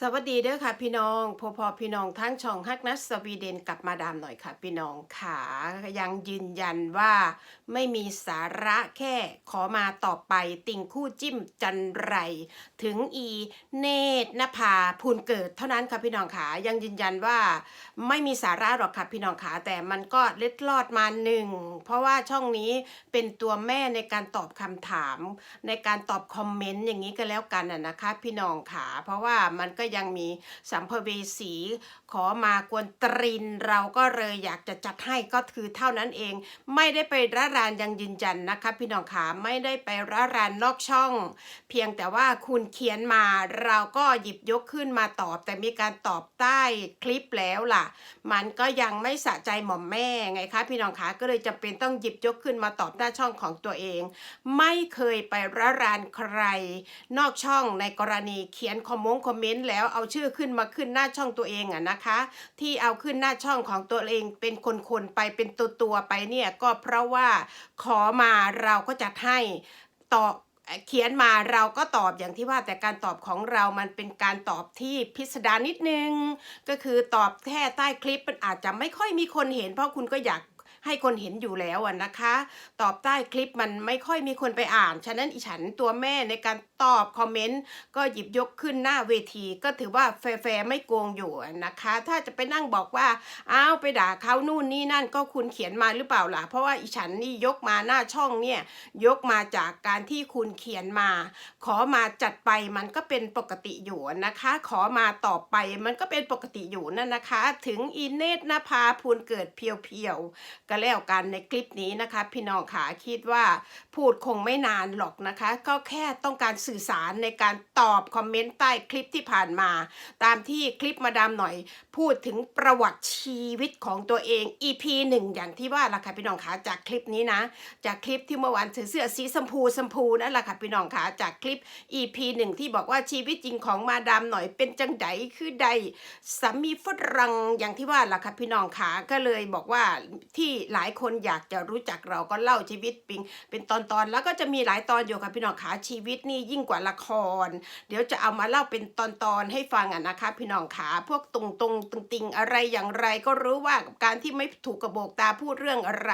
สวัสดีเด้อค่ะพี่น้องพอพอพี่น้องทั้งช่องฮักนัสสวีเดนกลับมาดามหน่อยค่ะ พี่น้องขายังยืนยันว่าไม่มีสาระแค่ขอมาต่อไปติ่งคู่จิ้มจันไร ถึงอีเนตรนภาพูนเกิดเท่านั้นค่ะพี่น้องขายังยืนยันว่าไม่มีสาระหรอกค่ะพี่น้องขาแต่มันก็เล็ดลอดมาหนึ่งเพราะว่าช่องนี้เป็นตัวแม่ในการตอบคำถาม ในการตอบคอมเมนต์อย่างนี้ก็แล้วกันน่ะนะคะ พี่น้องขาเพราะว่ามันก็ยังมีสัมภเวสีขอมากวนตรินเราก็เลยอยากจะจัดให้ก็คือเท่านั้นเอง ไม่ได้ไประรานยังยืนยันนะคะ พี่น้องขาไม่ได้ไประรานนอกช่อง เพียงแต่ว่าคุณเขียนมาเราก็หยิบยกขึ้นมาตอบ แต่มีการตอบใต้คลิปแล้วล่ะ มันก็ยังไม่สะใจหม่อมแม่ไงคะ พี่น้องคะก็เลยจำเป็นต้องหยิบยกขึ้นมาตอบหน้าช่องของตัวเอง ไม่เคยไประรานใคร นอกช่องในกรณีเขียนคอมมงคอมเมนต์แล้วเอาชื่อขึ้นมาขึ้นหน้าช่องตัวเองอะนะคะ ที่เอาขึ้นหน้าช่องของตัวเองเป็นคนๆไปเป็นตัวตัวๆไปเนี่ยก็เพราะว่าขอมาเราก็จัดให้ตอบเขียนมาเราก็ตอบอย่างที่ว่าแต่การตอบของเรามันเป็นการตอบที่พิสดารนิดนึง ก็คือตอบแค่ใต้คลิปมันอาจจะไม่ค่อยมีคนเห็น เพราะคุณก็อยาก ให้คนเห็นอยู่แล้วอะนะคะ ตอบใต้คลิปมันไม่ค่อยมีคนไปอ่าน ฉะนั้นอีฉันตัวแม่ในการตอบคอมเมนต์ก็หยิบยกขึ้นหน้าเวที ก็ถือว่าแฟร์ไม่โกงอยู่นะคะ ถ้าจะไปนั่งบอกว่าอ้าวไปด่าเขานู่นนี่นั่นก็คุณเขียนมาหรือเปล่าล่ะ เพราะว่าอีฉันนี่ยกมาหน้าช่องเนี่ยยกมาจากการที่คุณเขียนมา ขอมาจัดไปมันก็เป็นปกติอยู่นะคะ ขอมาต่อไปมันก็เป็นปกติอยู่นั่นนะคะ ถึงอีเนตรนภาพูนเกิดเพียวๆก็แล้วกันในคลิปนี้นะคะ พี่น้องขาคิดว่าพูดคงไม่นานหรอกนะคะ ก็แค่ต้องการสื่อสารในการตอบคอมเมนต์ใต้คลิปที่ผ่านมา ตามที่คลิปมาดามหน่อย พูดถึงประวัติชีวิตของตัวเอง EP หนึ่งอย่างที่ว่าล่ะค่ะพี่น้องขาจากคลิปนี้นะ จากคลิปที่เมื่อวานถือเสื้อสีชมพูชมพูนั่นแหละค่ะพี่น้องขาจากคลิป EP หนึ่งที่บอกว่าชีวิตจริงของมาดามหน่อยเป็นจังไดคือใดสามีฝรั่งอย่างที่ว่าล่ะค่ะพี่น้องขาก็เลยบอกว่าที่หลายคนอยากจะรู้จักเราก็เล่าชีวิตปิง เป็นตอนๆแล้วก็จะมีหลายตอนอยู่ค่ะพี่น้องขาชีวิตนี่ยิ่งกว่าละคร เดี๋ยวจะเอามาเล่าเป็นตอนๆให้ฟังอะนะคะ พี่น้องขาพวกตรงตรงติงอะไรอย่างไรก็รู้ว่ากับการที่ไม่ถูกกระโบกตาพูดเรื่องอะไร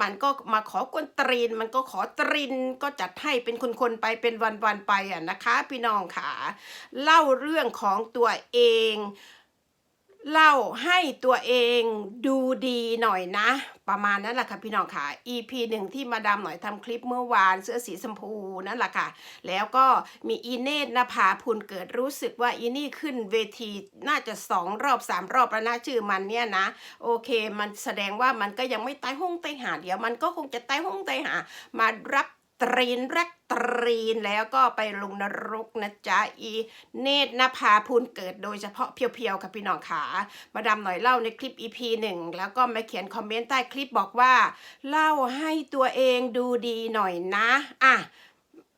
มันก็มาขอกวนตรีน มันก็ขอตรินก็จัดให้เป็นคนๆไปเป็นวันๆไปอะนะคะ พี่น้องขาเล่าเรื่องของตัวเอง เล่าให้ตัวเองดูดีหน่อยนะ ประมาณนั้นแหละค่ะพี่น้องค่ะ EP หนึ่งที่มาดามหน่อยทำคลิปเมื่อวานเสื้อสีชมพูนั่นแหละค่ะ แล้วก็มีอีเนตนภาพุนเกิดรู้สึกว่าอีนี่ขึ้นเวทีน่าจะสองรอบสามรอบแล้วนะชื่อมันเนี่ยนะ โอเค มันแสดงว่ามันก็ยังไม่ตายห้องตายหาเดี๋ยวมันก็คงจะตายห้องตายหามารับ ตรีนแรกตรีนแล้วก็ไปลงนรกนะจ๊ะอีเนตรนภาพูนเกิดโดยเฉพาะเพียวๆค่ะพี่น้องขามาดามหน่อยเล่าในคลิป EP หนึ่งแล้วก็มาเขียนคอมเมนต์ใต้คลิปบอกว่า เล่าให้ตัวเองดูดีหน่อยนะ อะ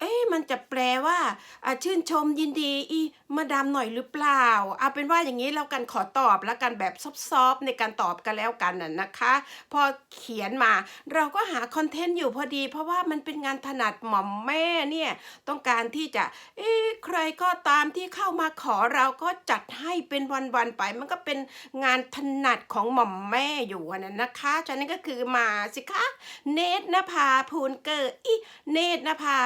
เอ๊ะมันจะแปลว่าอะชื่นชมยินดีอีมาดามหน่อยหรือเปล่า เอาเป็นว่าอย่างนี้แล้วกันขอตอบแล้วกันแบบซอฟๆในการตอบกันแล้วกันน่ะนะคะ พอเขียนมา เราก็หาคอนเทนต์อยู่พอดี เพราะว่ามันเป็นงานถนัดหม่อมแม่เนี่ยต้องการที่จะเอ๊ะใครก็ตามที่เข้ามาขอเราก็จัดให้เป็นวันๆไป มันก็เป็นงานถนัดของหม่อมแม่อยู่อะนะนะคะฉะนั้นก็คือมาสิคะเนตรนภาภูนเกิดอีเนตรนภา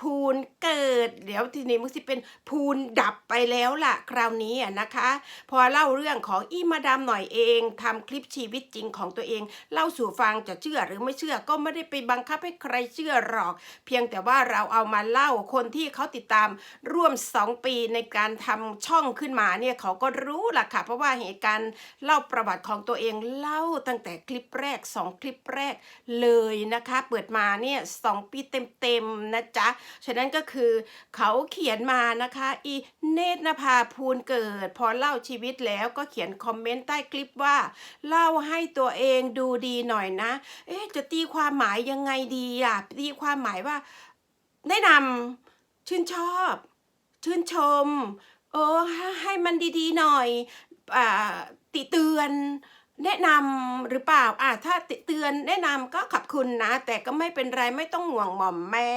ภูนเกิด เดี๋ยวทีนี้มันสิเป็นภูนดับไปแล้วล่ะ คราวนี้อะนะคะ พอเล่าเรื่องของอีมาดามหน่อยเองทำคลิปชีวิตจริงของตัวเอง เล่าสู่ฟังจะเชื่อหรือไม่เชื่อก็ไม่ได้ไปบังคับให้ใครเชื่อหรอก เพียงแต่ว่าเราเอามาเล่าคนที่เขาติดตามร่วม 2 ปีในการทำช่องขึ้นมาเนี่ยเขาก็รู้ล่ะค่ะ เพราะว่าเหตุการณ์เล่าประวัติของตัวเองเล่าตั้งแต่คลิปแรก 2 คลิปแรกเลยนะคะ เปิดมาเนี่ยสองปีเต็มๆนะจ๊ะฉะนั้นก็คือเขาเขียนมานะคะอีเนตรนภาภูลเกิด พอเล่าชีวิตแล้วก็เขียนคอมเมนต์ใต้คลิปว่า เล่าให้ตัวเองดูดีหน่อยนะ เอ๊ะจะตีความหมายยังไงดีอะตีความหมายว่า แนะนำชื่นชอบ ชื่นชม เออให้ให้มันดีๆหน่อยอ่าติเตือน แนะนำหรือเปล่าอะถ้าเตือนแนะนำก็ขอบคุณนะ แต่ก็ไม่เป็นไรไม่ต้องห่วงหม่อมแม่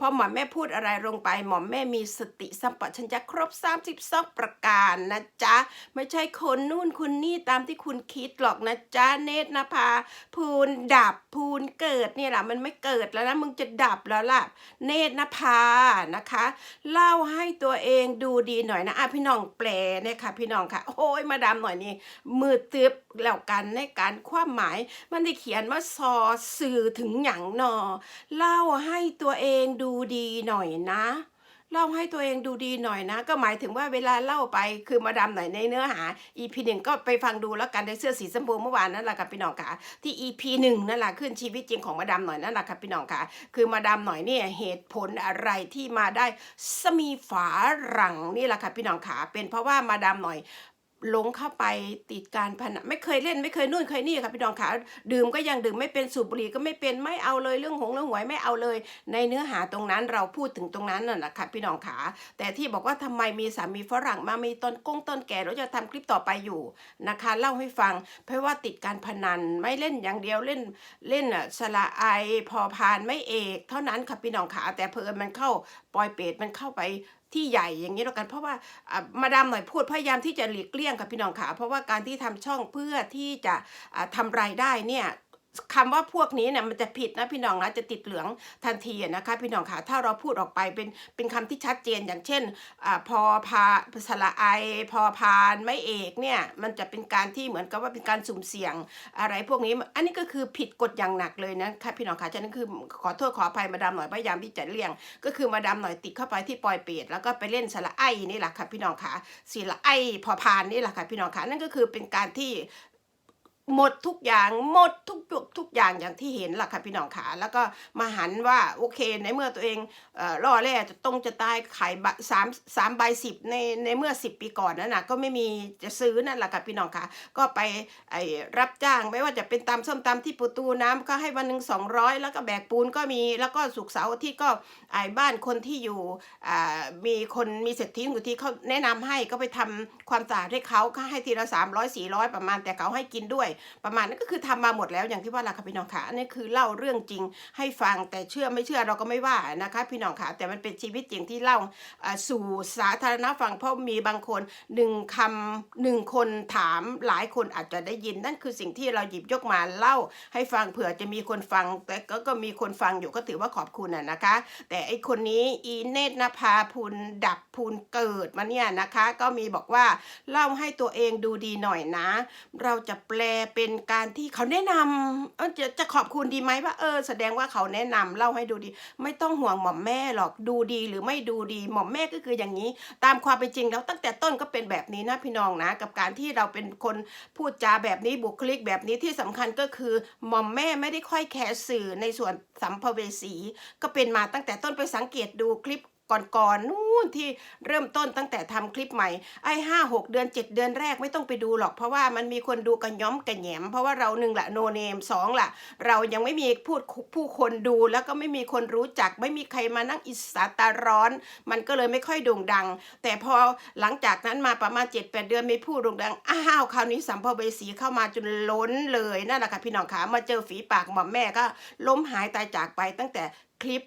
พอหม่อมแม่พูดอะไรลงไปหม่อมแม่มีสติสัมปชัญญะครบ32ประการนะจ๊ะ ไม่ใช่คนนู่นคนนี่ตามที่คุณคิดหรอกนะจ๊ะ เนตรนภาพูนดับพูนเกิดเนี่ยแหละมันไม่เกิดแล้วนะมึงจะดับแล้วล่ะ เนตรนภานะคะ เล่าให้ตัวเองดูดีหน่อยนะอะพี่น้องแปลเนี่ยค่ะ พี่น้องค่ะ โอ้ยมาดามหน่อยนี่มือตึบแล้วกันในการความหมาย มันได้เขียนว่าซอสื่อถึงหยังนอ เล่าให้ตัวเองดูดีหน่อยนะเล่าให้ตัวเองดูดีหน่อยนะ ก็หมายถึงว่าเวลาเล่าไปคือมาดามหน่อยในเนื้อหา EP หนึ่งก็ไปฟังดูแล้วกันในเสื้อสีชมพูเมื่อวานนั่นแหละค่ะพี่น้องค่ะที่ EP หนึ่งนั่นแหละขึ้นชีวิตจริงของมาดามหน่อยนั่นแหละค่ะพี่น้องค่ะ คือมาดามหน่อยเนี่ยเหตุผลอะไรที่มาได้สมีฝาหลังนี่แหละค่ะพี่น้องค่ะเป็นเพราะว่ามาดามหน่อย หลงเข้าไปติดการพนันไม่เคยเล่นไม่เคยนู่นเคยนี่ค่ะพี่น้องขาดื่มก็ยังดื่มไม่เป็นสูบบุหรี่ก็ไม่เป็นไม่เอาเลยเรื่องหงเรื่องหวยไม่เอาเลย ในเนื้อหาตรงนั้นเราพูดถึงตรงนั้นน่ะนะคะพี่น้องขาแต่ที่บอกว่าทำไมมีสามีฝรั่งมามีต้นกงต้นแก่เราจะทำคลิปต่อไปอยู่นะคะ เล่าให้ฟัง เพราะว่าติดการพนันไม่เล่นอย่างเดียวเล่นเล่นอะสละไอพอพานไม่เอก เท่านั้นค่ะพี่น้องขาแต่เพอิญมันเข้าปอยเปรตมันเข้าไปที่ใหญ่อย่างนี้แล้วกัน เพราะว่ามาดามหน่อยพูดพยายามที่จะหลีกเลี่ยงกับพี่น้องขาเพราะว่าการที่ทำช่องเพื่อที่จะะทำรายได้เนี่ย คำว่าพวกนี้เนี่ยมันจะผิดนะพี่น้องนะจะติดเหลืองทันทีนะคะ พี่น้องขาถ้าเราพูดออกไปเป็นเป็นคำที่ชัดเจนอย่างเช่นอาพอพาสระไอพอพานไม่เอกเนี่ยมันจะเป็นการที่เหมือนกับว่าเป็นการสุ่มเสี่ยงอะไรพวกนี้ อันนี้ก็คือผิดกฎอย่างหนักเลยนะคะพี่น้องคะฉะนั้นคือขอโทษขออภัยมาดามหน่อยพยายามที่จะเลี่ยง ก็คือมาดามหน่อยติดเข้าไปที่ปอยเปรตแล้วก็ไปเล่นสระไอนี่แหละค่ะพี่น้องคะสีละไอพอพานนี่แหละค่ะพี่น้องคะนั่นก็คือเป็นการที่ หมดทุกอย่างหมดทุกยุกทุกอย่างอย่างที่เห็นล่ะค่ะพี่น้องขาแล้วก็มาหันว่าโอเคในเมื่อตัวเองเอ่อล่อแร่จะต้องจะตายขายบะสามสามใบสิบในในเมื่อสิบปีก่อนนั่นนะก็ไม่มีจะซื้อนั่นแหละค่ะพี่น้องคะก็ไปไอ้รับจ้างไม่ว่าจะเป็นตำส้มตำที่ประตูน้ำก็ให้วันหนึ่งสองร้อยแล้วก็แบกปูนก็มีแล้วก็สุกเสาร์ที่ก็ไอ้บ้านคนที่อยู่มีคนมีเศรษฐีอยู่ที่เขาแนะนำให้ก็ไปทำความสะอาดให้เขาก็ให้ทีละสามร้อยสี่ร้อยประมาณแต่เขาให้กินด้วยประมาณนั้นก็คือทำมาหมดแล้วอย่างที่ว่าล่ะค่ะพี่น้องค่ะอันนี้คือเล่าเรื่องจริงให้ฟังแต่เชื่อไม่เชื่อเราก็ไม่ว่านะคะพี่น้องค่ะแต่มันเป็นชีวิตจริงที่เล่าสู่สาธารณะฟังเพราะมีบางคนหนึ่งคำหนึ่งคนถามหลายคนอาจจะได้ยิน นั่นคือสิ่งที่เราหยิบยกมาเล่าให้ฟังเผื่อจะมีคนฟัง แต่ก็ก็มีคนฟังอยู่ก็ถือว่าขอบคุณน่ะนะคะ แต่ไอคนนี้อีเนตนภาพูนดับพูนเกิดมาเนี่ยนะคะ ก็มีบอกว่าเล่าให้ตัวเองดูดีหน่อยนะ เราจะแปลเป็นการที่เขาแนะนำจะจะขอบคุณดีไหมว่าเออ แสดงว่าเขาแนะนำเล่าให้ดูดี ไม่ต้องห่วงหม่อมแม่หรอกดูดีหรือไม่ดูดีหม่อมแม่ก็คืออย่างนี้ ตามความเป็นจริงแล้วตั้งแต่ต้นก็เป็นแบบนี้นะพี่น้องนะ กับการที่เราเป็นคนพูดจาแบบนี้บุคลิกแบบนี้ที่สำคัญก็คือหม่อมแม่ไม่ได้ค่อยแคร์สื่อในส่วนสัมภเวสี ก็เป็นมาตั้งแต่ต้นไปสังเกตดูคลิป ก่อนๆนู่นที่เริ่มต้นตั้งแต่ทำคลิปใหม่ไอ้ห้าหกเดือนเจ็ดเดือนแรกไม่ต้องไปดูหรอก เพราะว่ามันมีคนดูกันย้อมกันแหยมเพราะว่าเราหนึ่งละโนเนมสองละเรายังไม่มีพูดผู้คนดูแล้วก็ไม่มีคนรู้จัก ไม่มีใครมานั่งอิสาตาร้อน มันก็เลยไม่ค่อยโด่งดัง แต่พอหลังจากนั้นมาประมาณ7จ็ดแเดือนมีผู้โด่งดังอ้าวคราวนี้สัมภเวสีเข้ามาจนล้นเลยนั่นแหละค่ะพี่น้องขามาเจอฝีปากหม่อมแม่ก็ล้มหายตายจากไปตั้งแต่ คลิป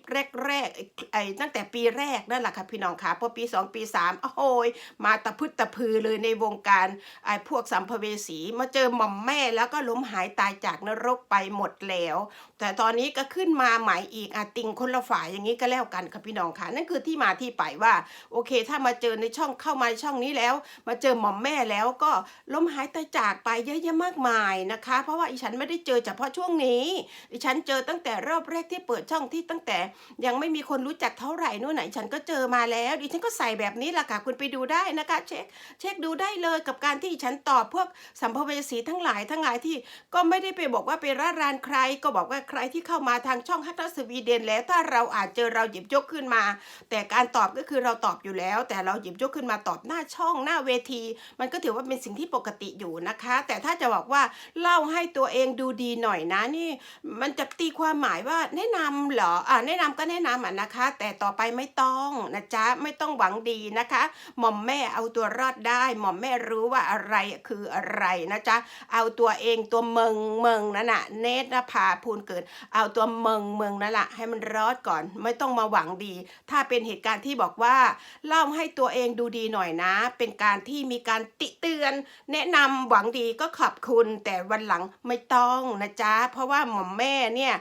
แรกๆไอ้ตั้งแต่ปีแรกนั่นแหละค่ะพี่น้องค่ะพอปี 2 ปี 3 โอ้โหยมาตะพึดตะพือเลยในวงการไอ้พวกสัมภเวสีมาเจอหม่อมแม่แล้วก็ล้มหายตายจากนรกไปหมดแล้ว แต่ตอนนี้ก็ขึ้นมาใหม่อีกอะติงคนละฝ่ายอย่างนี้ก็แล้วกันค่ะพี่น้องค่ะนั่นคือที่มาที่ไปว่า โอเค ถ้ามาเจอในช่องเข้ามาช่องนี้แล้ว มาเจอหม่อมแม่แล้วก็ล้มหายตายจากไปเยอะแยะมากมายนะคะ เพราะว่าอีฉันไม่ได้เจอเฉพาะช่วงนี้อีฉันเจอตั้งแต่รอบแรกที่เปิดช่องที่ตั้งแต่ยังไม่มีคนรู้จักเท่าไหร่นู่นไหน ฉันก็เจอมาแล้ว ดิฉันก็ใส่แบบนี้แหละค่ะ คุณไปดูได้นะคะ เช็ค เช็คดูได้เลยกับการที่ฉันตอบพวกสัมภเวสีทั้งหลายทั้งหลายที่ก็ไม่ได้ไปบอกว่าไปร่ารานใคร ก็บอกว่าใครที่เข้ามาทางช่องฮัตสวีเดนแล้วถ้าเราอาจเจอเราหยิบยกขึ้นมา แต่การตอบก็คือเราตอบอยู่แล้ว แต่เราหยิบยกขึ้นมาตอบหน้าช่องหน้าเวที มันก็ถือว่าเป็นสิ่งที่ปกติอยู่นะคะ แต่ถ้าจะบอกว่าเล่าให้ตัวเองดูดีหน่อยนะนี่ มันจะตีความหมายว่าแนะนำเหรออ่าแนะนำก็แนะนำอะนะคะ แต่ต่อไปไม่ต้องนะจ๊ะไม่ต้องหวังดีนะคะ หม่อมแม่เอาตัวรอดได้ หม่อมแม่รู้ว่าอะไรคืออะไรนะจ๊ะเอาตัวเองตัวเมืองเมืองนั่นน่ะเนตรนภาภูลเกิด เอาตัวเมืองเมืองนั่นแหละให้มันรอดก่อน ไม่ต้องมาหวังดี ถ้าเป็นเหตุการณ์ที่บอกว่า เล่าให้ตัวเองดูดีหน่อยนะ เป็นการที่มีการติเตือน แนะนำหวังดีก็ขอบคุณ แต่วันหลังไม่ต้องนะจ๊ะเพราะว่าหม่อมแม่เนี่ย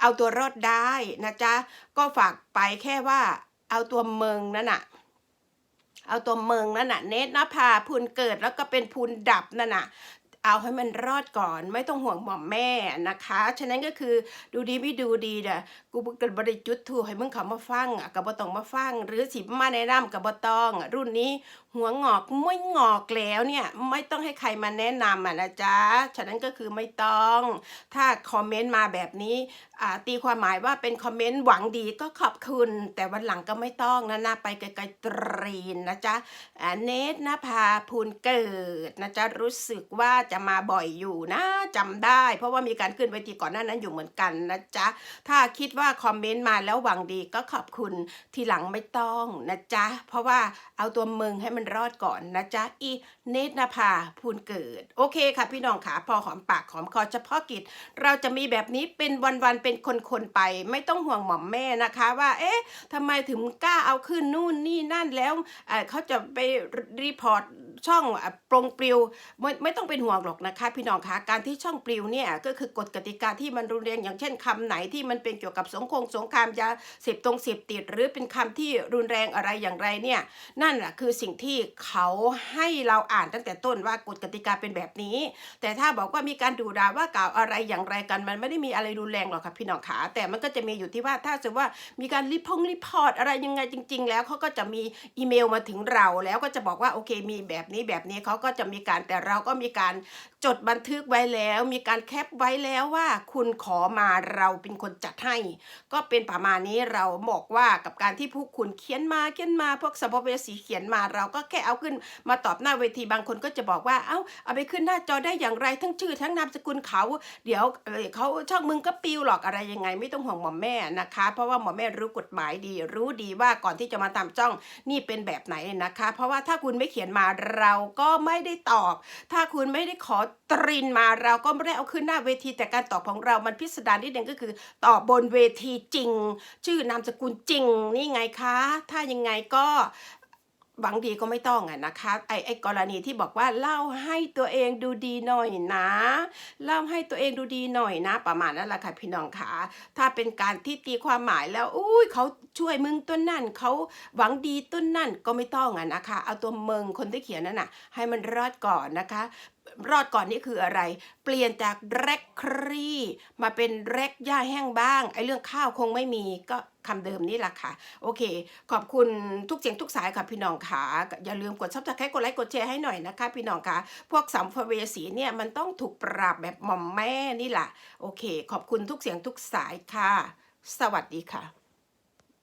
เอาตัวรอดได้นะจ๊ะก็ฝากไปแค่ว่า เอาตัวเมืองนั่นน่ะ เอาตัวเมืองนั่นน่ะ เนตรนภาพูนเกิดแล้วก็เป็นพูนดับนั่นน่ะ เอาให้มันรอดก่อนไม่ต้องห่วงหม่อมแม่นะคะ ฉะนั้นก็คือดูดีไม่ดูดีเด้อกูบ่เกิดบริจุดถูให้มึงเขามาฟังกับ่ต้องมาฟัง หรือสิมาแนะนำกับบต้อง รุ่นนี้หัวงอกไม่งอกแล้วเนี่ยไม่ต้องให้ใครมาแนะนำอะนะจ๊ะฉะนั้นก็คือไม่ต้อง ถ้าคอมเมนต์มาแบบนี้อ่าตีความหมายว่าเป็นคอมเมนต์หวังดีก็ขอบคุณ แต่วันหลังก็ไม่ต้องนะนะไปไกลๆตรีนนะจ๊ะเนตรนภาพูนเกิดนะจ๊ะรู้สึกว่าจะมาบ่อยอยู่นะจำได้ เพราะว่ามีการขึ้นเวทีก่อนหน้านั้นอยู่เหมือนกันนะจ๊ะ ถ้าคิดว่าคอมเมนต์มาแล้วหวังดีก็ขอบคุณทีหลังไม่ต้องนะจ๊ะ เพราะว่าเอาตัวมึงให้มันรอดก่อนนะจ๊ะอีเนตรนภาพูนเกิด โอเคค่ะพี่น้องขาพอหอมปากหอมคอเฉพาะกิจ เราจะมีแบบนี้เป็นวันๆเป็นคนๆไป ไม่ต้องห่วงหม่อมแม่นะคะ ว่า เอ๊ะทำไมถึงกล้าเอาขึ้นนู่นนี่นั่นแล้วเขาจะไปรีพอร์ต ช่องปรงปลิวไม่ไม่ต้องเป็นห่วงหรอกนะคะ พี่น้องคะการที่ช่องปลิวเนี่ยก็คือกฎกติกาที่มันรุนแรงอย่างเช่นคำไหนที่มันเป็นเกี่ยวกับสงครามสงครามยาเสพตรงเสพติด หรือเป็นคำที่รุนแรงอะไรอย่างไรเนี่ยนั่นแหละคือสิ่งที่เขาให้เราอ่านตั้งแต่ต้นว่ากฎกติกาเป็นแบบนี้ แต่ถ้าบอกว่ามีการดูด่าว่ากล่าวอะไรอย่างไรกัน มันไม่ได้มีอะไรรุนแรงหรอกค่ะพี่น้องขาแต่มันก็จะมีอยู่ที่ว่าถ้าสมมติว่ามีการรีพงรีพอร์ตอะไรยังไงจริง ๆ แล้วเขาก็จะมีอีเมลมาถึงเราแล้วก็จะบอกว่าโอเคมีแบบนี้แบบนี้เขาก็จะมีการแต่เราก็มีการจดบันทึกไว้แล้ว มีการแคปไว้แล้วว่า คุณขอมาเราเป็นคนจัดให้ ก็เป็นประมาณนี้เราบอกว่ากับการที่ผู้คุณเขียนมาเขียนมาพวกสัมภเวสีเขียนมาเราก็แค่เอาขึ้นมาตอบหน้าเวทีบางคนก็จะบอกว่าเอ้าเอาไปขึ้นหน้าจอได้อย่างไรทั้งชื่อทั้งนามสกุลเขา เดี๋ยวเเขาช่องมึงก็ปิวหรอกอะไรยังไง ไม่ต้องห่วงหมอมแม่นะคะ เพราะว่าหมอมแม่รู้กฎหมายดี รู้ดีว่าก่อนที่จะมาตามจ้องนี่เป็นแบบไหนนะคะ เพราะว่าถ้าคุณไม่เขียนมาเราก็ไม่ได้ตอบ ถ้าคุณไม่ได้ขอตรินมาเราก็ไม่ได้เอาขึ้นหน้าเวทีแต่การตอบของเรามันพิสดารนิดนึงก็คือ ตอบบนเวทีจริง ชื่อนามสกุลจริงนี่ไงคะ ถ้ายังไงก็ หวังดีก็ไม่ต้องอะนะคะไอ้ไอ้กรณีที่บอกว่าเล่าให้ตัวเองดูดีหน่อยนะ เล่าให้ตัวเองดูดีหน่อยนะ ประมาณนั้นแหละค่ะพี่น้องคะถ้าเป็นการที่ตีความหมายแล้วอุ้ยเขาช่วยมึงต้นนั่นเขาหวังดีต้นนั่นก็ไม่ต้องอะนะคะ เอาตัวเมืองคนที่เขียนนั่นน่ะให้มันรอดก่อนนะคะ รอดก่อนนี่คืออะไร เปลี่ยนจากแรกครีมาเป็นแรกหญ้าแห้งบ้างไอ้เรื่องข้าวคงไม่มีก็คำเดิมนี่แหละค่ะ โอเค ขอบคุณทุกเสียงทุกสายค่ะพี่น้องค่ะ อย่าลืมกดซับสไครต์กดไลค์กดแชร์ให้หน่อยนะคะ พี่น้องค่ะ พวกสัมภเวสีเนี่ยมันต้องถูกปราบแบบหม่อมแม่นี่แหละโอเค ขอบคุณทุกเสียงทุกสายค่ะ สวัสดีค่ะ